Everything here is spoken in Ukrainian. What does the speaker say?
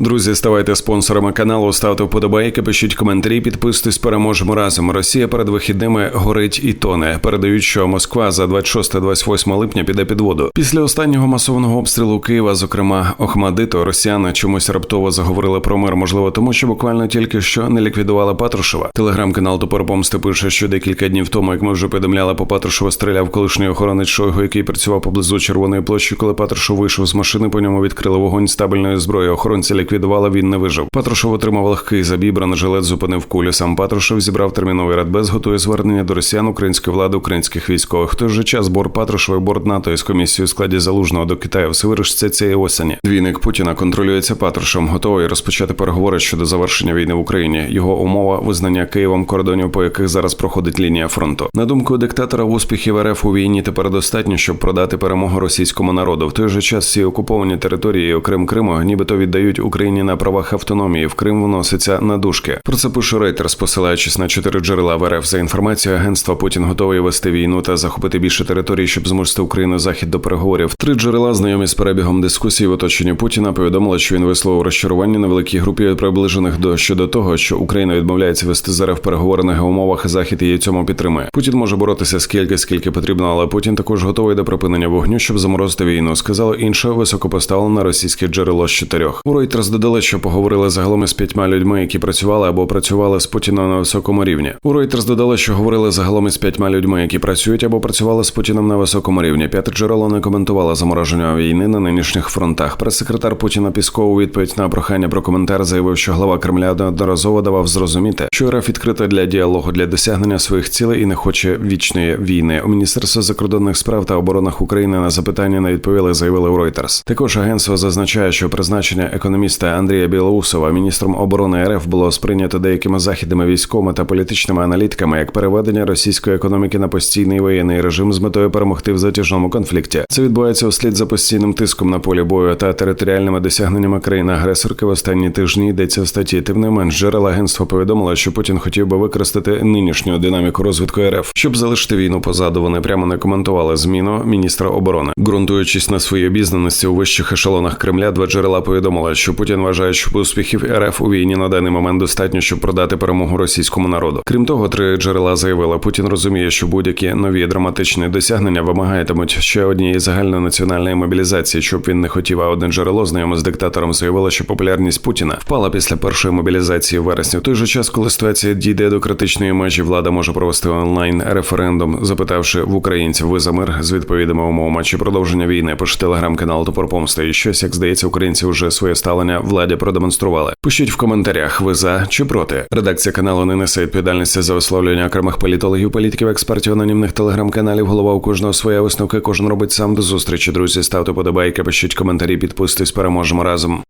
Друзі, ставайте спонсорами каналу, ставте вподобайки, пишіть коментарі, підписуйтесь, переможемо разом. Росія перед вихідними горить і тоне. Передають, що Москва за 26-28 липня піде під воду. Після останнього масованого обстрілу Києва, зокрема Охмадиту, росіяни чомусь раптово заговорили про мир. Можливо, тому що буквально тільки що не ліквідували Патрушева. Телеграм-канал Топор Помсти пише, що декілька днів тому, як ми вже повідомляли, по Патрушева стріляв колишній охоронець Шойгу, який працював поблизу Червоної площі. Коли Патрушев вийшов з машини, по ньому відкрили вогонь стабільної зброї. Охоронці ліквідували. Він не вижив. Патрушев отримав легкий забій, бронежилет зупинив кулю. Сам Патрушев зібрав терміновий радбез, готує звернення до росіян, української влади, українських військових. Той же час борт Патрушева і борт НАТО із комісією у складі залужного до Китаю все вирішиться цієї осені. Двійник Путіна контролюється Патрушем, готовий розпочати переговори щодо завершення війни в Україні. Його умова визнання Києвом кордонів, по яких зараз проходить лінія фронту. На думку диктатора, успіхів РФ у війні тепер достатньо, щоб продати перемогу російському народу. В той же час всі окуповані території, окрім Криму, нібито віддають Україні на правах автономії. В Крим вноситься на дужки. Про це пише Reuters, посилаючись на чотири джерела в РФ. За інформацією агентства Путін готовий вести війну та захопити більше територій, щоб змусити Україну захід до переговорів. Три джерела, знайомі з перебігом дискусії в оточенні Путіна, повідомили, що він висловив розчарування на великій групі приближених до щодо того, що Україна відмовляється вести з РФ переговори на умовах. Захід її цьому підтримує. Путін може боротися скільки, скільки потрібно, але Путін також готовий до припинення вогню, щоб заморозити війну. Сказало інше високопоставлене російське джерело з чотирьох. У Reuters додали, що поговорили загалом із п'ятьма людьми, які працювали або працювали з Путіном на високому рівні. У Reuters додали, що говорили загалом із п'ятьма людьми, які працюють або працювали з Путіном на високому рівні. П'яте джерело не коментувало замороження війни на нинішніх фронтах. Прес-секретар Путіна Пісков у відповідь на прохання про коментар заявив, що глава Кремля неодноразово давав зрозуміти, що РФ відкрита для діалогу для досягнення своїх цілей і не хоче вічної війни. У міністерстві закордонних справ та оборонах України на запитання не відповіли, заявили у Reuters. Також агентство зазначає, що призначення економіста Андрія Білоусова міністром оборони РФ було сприйнято деякими західними військовими та політичними аналітиками як переведення російської економіки на постійний воєнний режим з метою перемогти в затяжному конфлікті. Це відбувається услід за постійним тиском на полі бою та територіальними досягненнями країни-агресорки в останні тижні йдеться в статті. Тим не менш, джерела агентства повідомило, що Путін хотів би використати нинішню динаміку розвитку РФ, щоб залишити війну позаду. Вони прямо не коментували зміну міністра оборони, ґрунтуючись на своїй обізнаності у вищих ешелонах Кремля. Два джерела повідомили, що Путін вважає, що успіхів РФ у війні на даний момент достатньо, щоб продати перемогу російському народу. Крім того, три джерела заявили, Путін розуміє, що будь-які нові драматичні досягнення вимагаєтимуть ще однієї загальнонаціональної мобілізації, щоб він не хотів. А одне джерело знайоме з диктатором заявило, що популярність Путіна впала після першої мобілізації в вересні. В той же час, коли ситуація дійде до критичної межі, влада може провести онлайн референдум, запитавши в українців ви за мир з відповідними умовами чи продовження війни. Пиш телеграм-канал Топор Помсти. І щось, як здається, українці вже своє ставлення владі продемонстрували. Пишіть в коментарях, ви за чи проти. Редакція каналу не несе відповідальності за висловлювання окремих політологів, політиків, експертів, анонімних телеграм-каналів. Голова у кожного своя висновки. Кожен робить сам до зустрічі. Друзі, ставте подобайки, пишіть коментарі, підписуйтесь, переможемо разом.